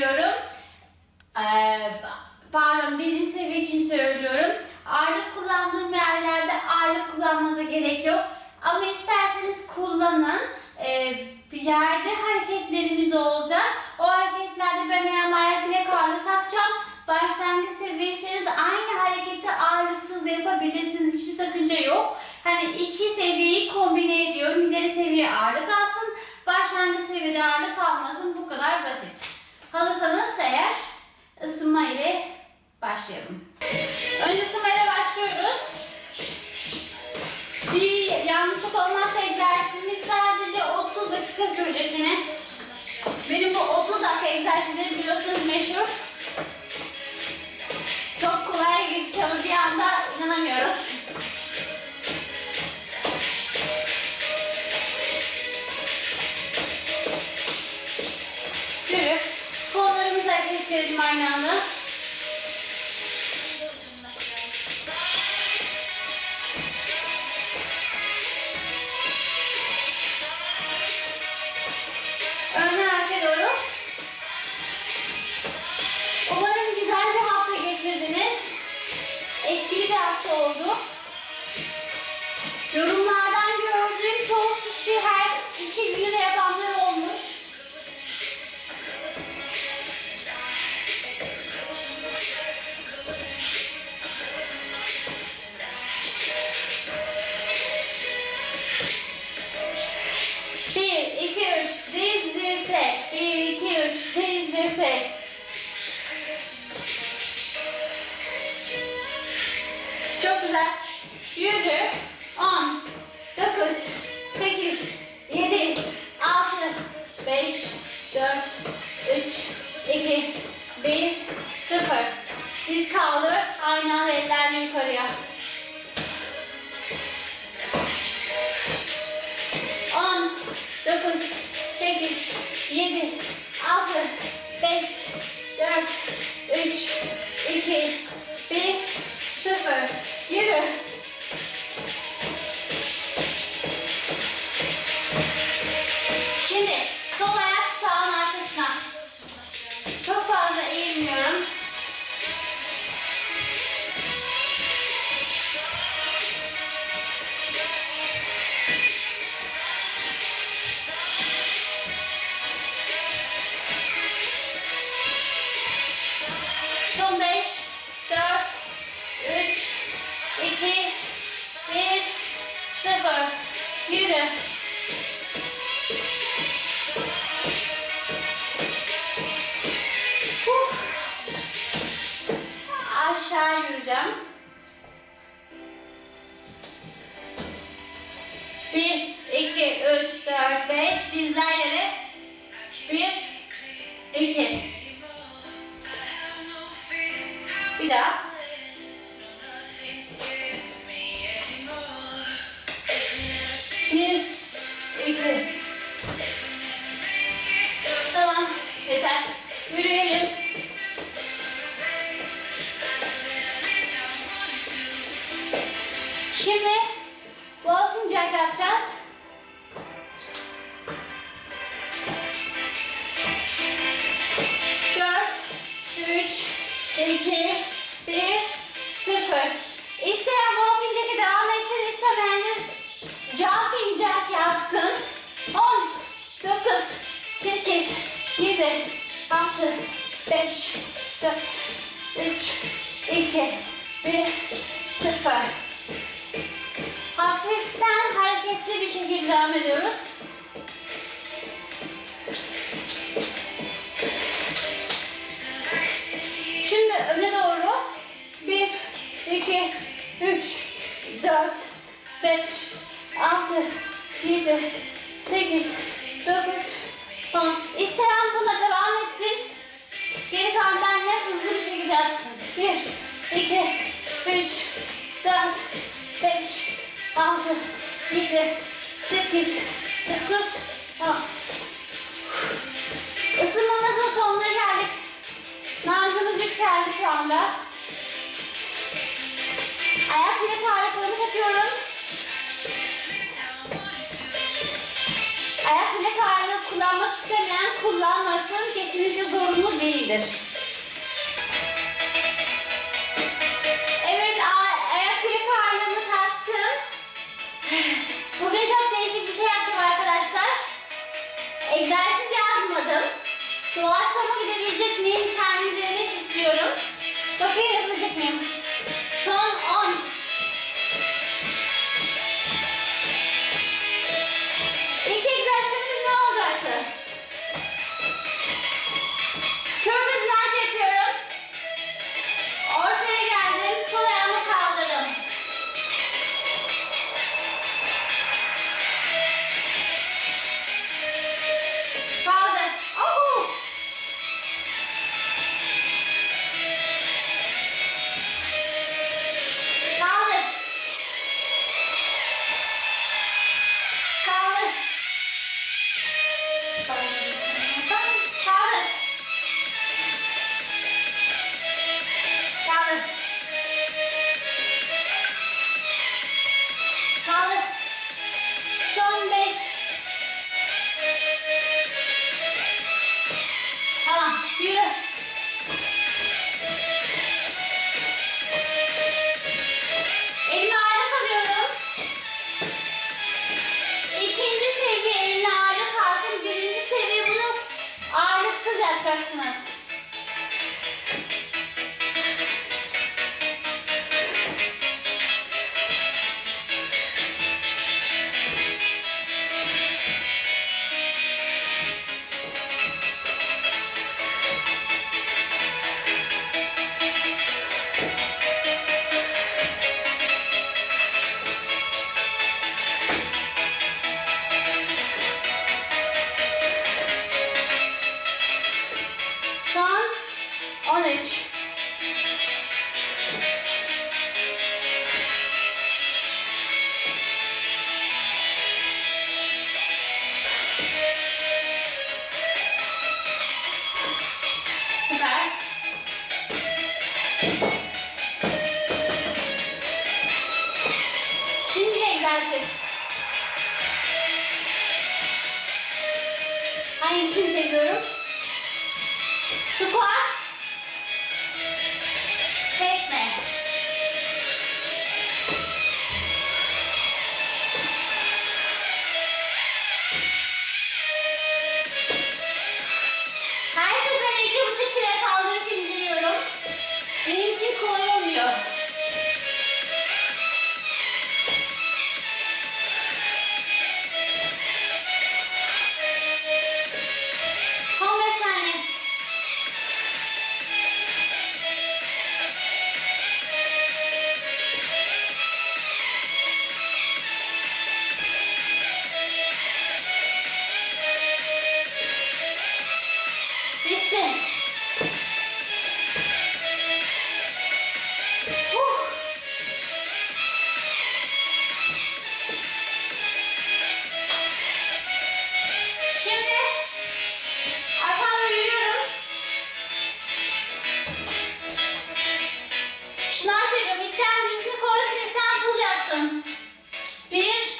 söylüyorum. Ee, pardon birinci seviye için söylüyorum. Ağırlık kullandığım yerlerde ağırlık kullanmanıza gerek yok. Ama isterseniz kullanın. Ee, yerde hareketlerimiz olacak. O hareketlerde ben eğer ayakla ağırlık takacağım. Başlangıç seviyeyseniz aynı hareketi ağırlıksız da yapabilirsiniz. Hiçbir sakınca yok. Hani iki seviyeyi kombine ediyorum. İleri seviye ağırlık alsın. Başlangıç seviyede ağırlık alsın Hazırsanız eğer ısınma ile başlayalım. Önce ısınmayla başlıyoruz. Bir yanlışlık olmazsa egzersizimiz sadece 30 dakika sürecek yine. Benim bu 30 dakika egzersizleri biliyorsunuz meşhur. Çok kolay geçiyor ama bir anda inanamıyoruz. Anda. Öne arkaya doğru. Umarım güzel bir hafta geçirdiniz. Etkili bir hafta oldu. Yorumlardan ellerle yukarıya. 10, 9, 8, 7, 6, 5, 4, 3, Yürü. 3, 2, 1, 0. İsteyen walking jack'e devam etsin, istemeyen jumping jack yapsın. 10, 9, 8, 7, 6, 5, 4, 3, 2, 1, 0. Hafiften hareketli bir şekilde devam ediyoruz. Yapsın. 1, 2, 3, 4, 5, 6, 7, 8, 9, 10. Isınmamızın sonuna geldik. Nabzımız yükseldi şu anda. Ayak bilek ağırlıklarımı takıyorum. Ayak bilek ağırlığı kullanmak istemeyen kullanmasın. Kesinlikle zorunlu değildir. Bugün çok değişik bir şey yapacağım arkadaşlar. Egzersiz yazmadım. Doğaçlama gidebilecek miyim? Kendimi denemek istiyorum. Bakayım yapabilecek miyim? Bir,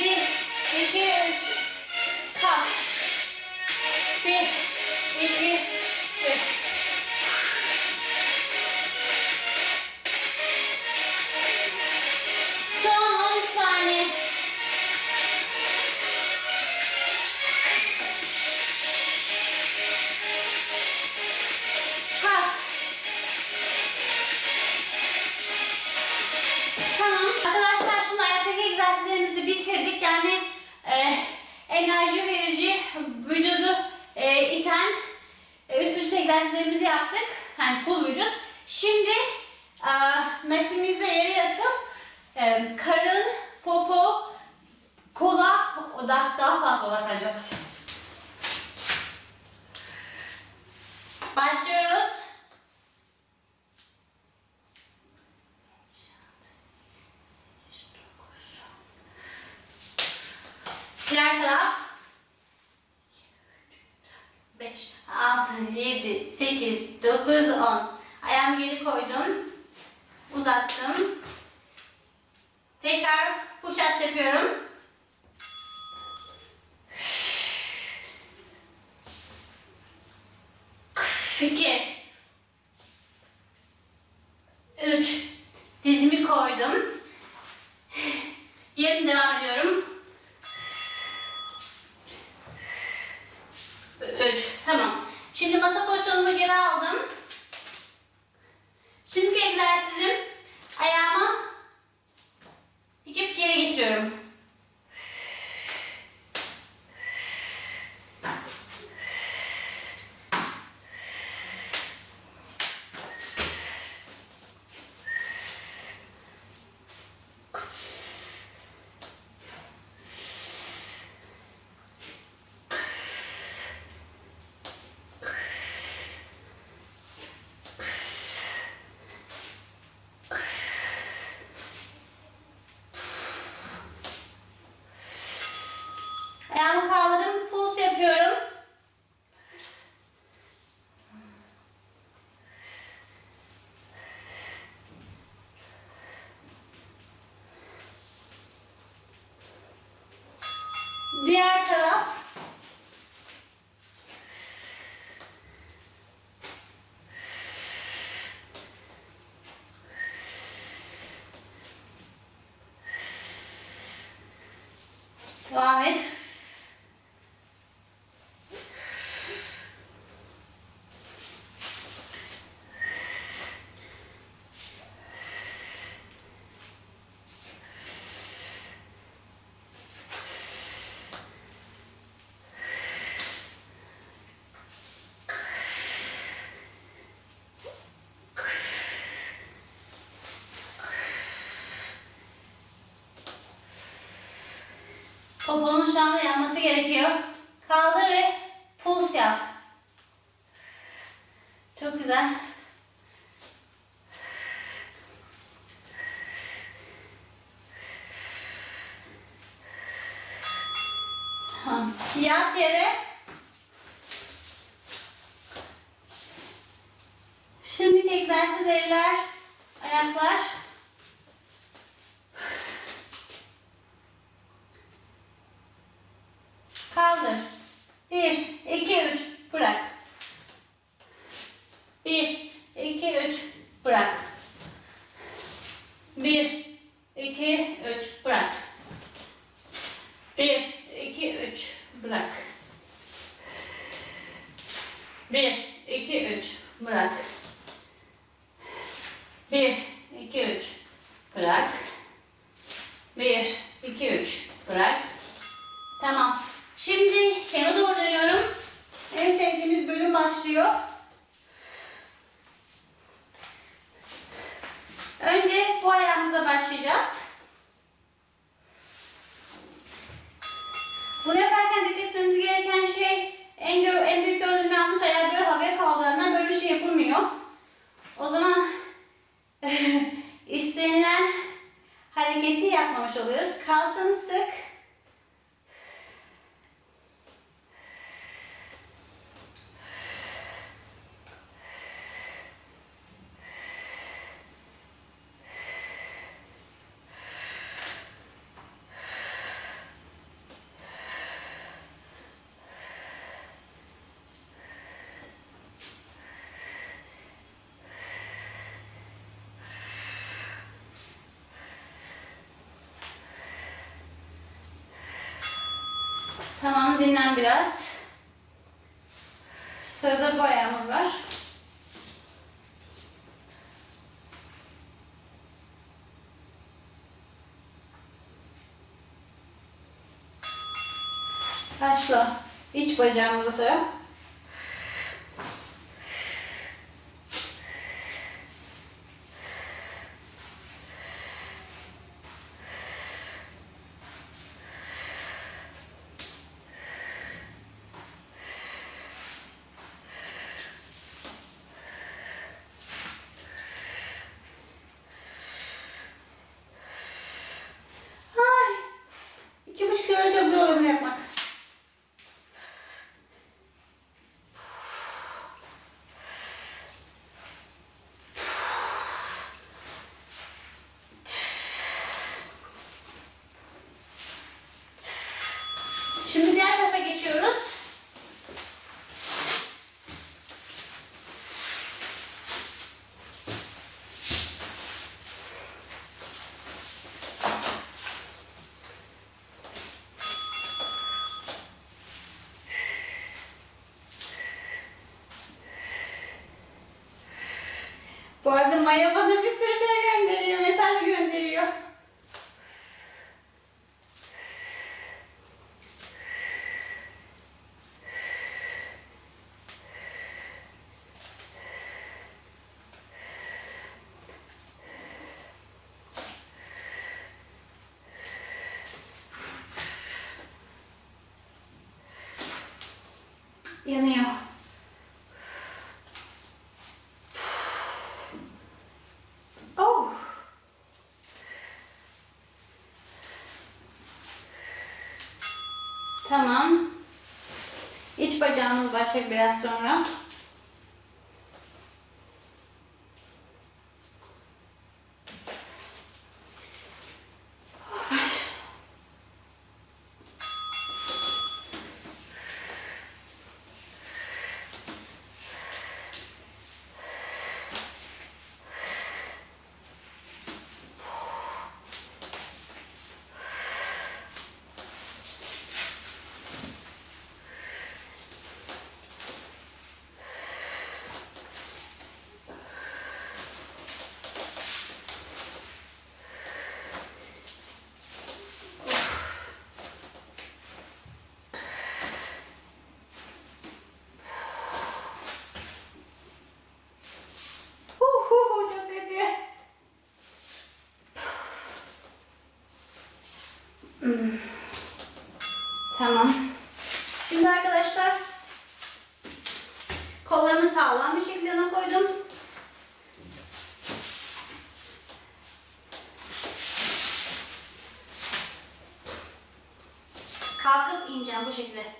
Sí, es Başlıyoruz. Kaldır ve puls yap. Çok güzel. Yat yere. Şimdiki egzersiz eller, ayaklar. 1, 2, 3. Bırak. 1, 2, 3. Bırak. 1, 2, 3. Bırak. 1, 2, 3. Bırak. 1, 2, 3. Bırak. Tamam dinlen biraz. Sırada bu ayağımız var. Başla. İç bacağımıza sıra. Bu arada Maya bana bir sürü şey gönderiyor, mesaj gönderiyor. Yanıyor. Tamam. İç bacağımız başlayacak biraz sonra. 不行。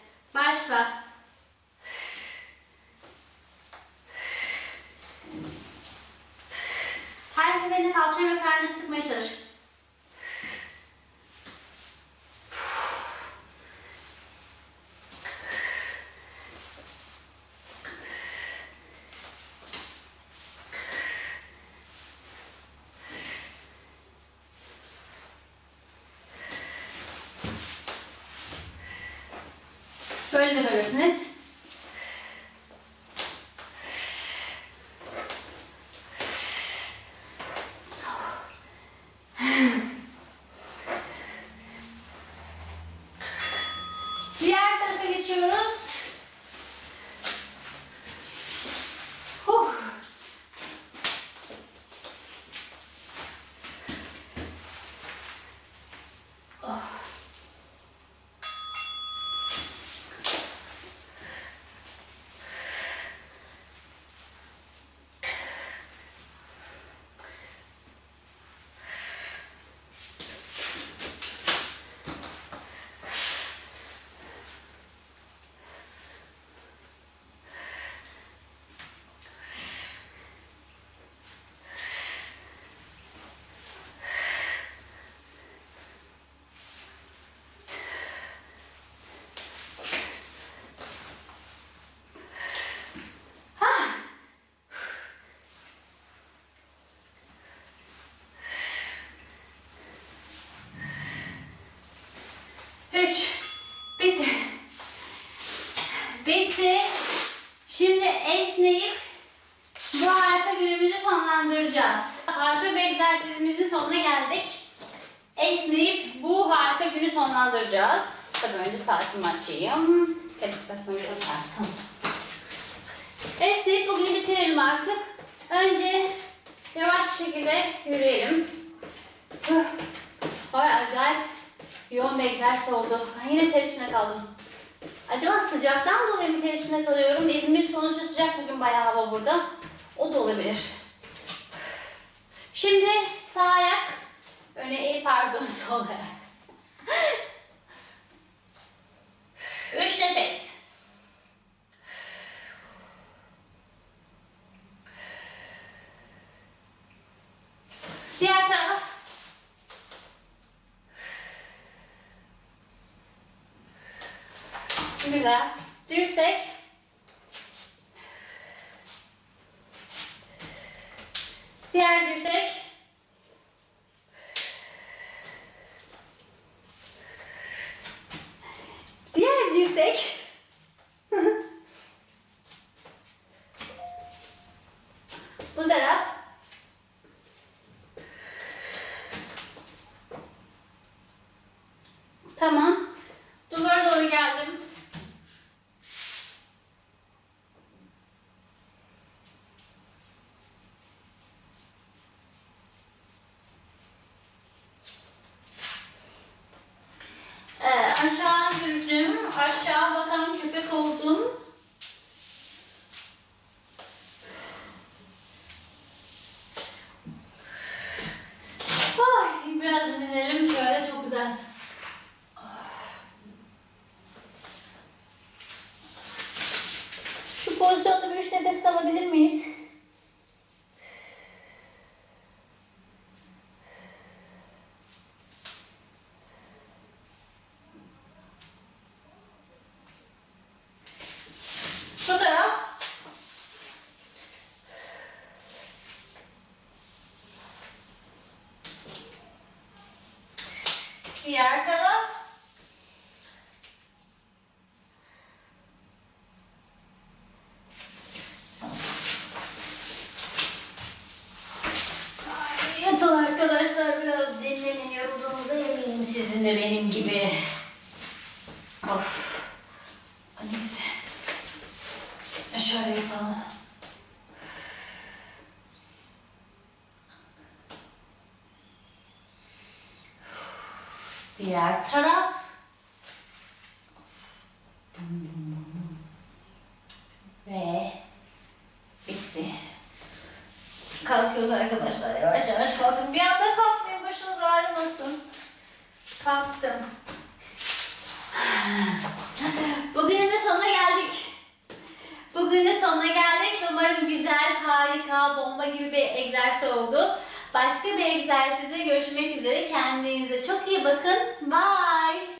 Böyle de böylesiniz. Önce saatimi açayım. Atar. Tamam. Esneyip bugünü bitirelim artık. Önce yavaş bir şekilde yürüyelim. Vay acayip yoğun bir egzersiz oldu. Yine ter içinde kaldım. Acaba sıcaktan dolayı mı ter içinde kalıyorum? İzmir sonuçta sıcak bugün bayağı hava burada. O da olabilir. Şimdi sağ ayak öne eğ pardon sol ayak. Üç nefes. Diğer taraf. Güzel. Dirsek. Diğer dirsek. Diğer dirsek. Bu taraf. Tamam. Duvara doğru geldim. Ee, aşağı yürüdüm. Aşağı bakan köpek oldum. Ay, biraz dinlenelim şöyle çok güzel. Şu pozisyonda bir üç nefes kalabilir miyiz? Şu taraf. Diğer taraf. Yatın arkadaşlar biraz dinlenin yorulduğunuza eminim sizin de benim gibi. Of. Diğer taraf. Ve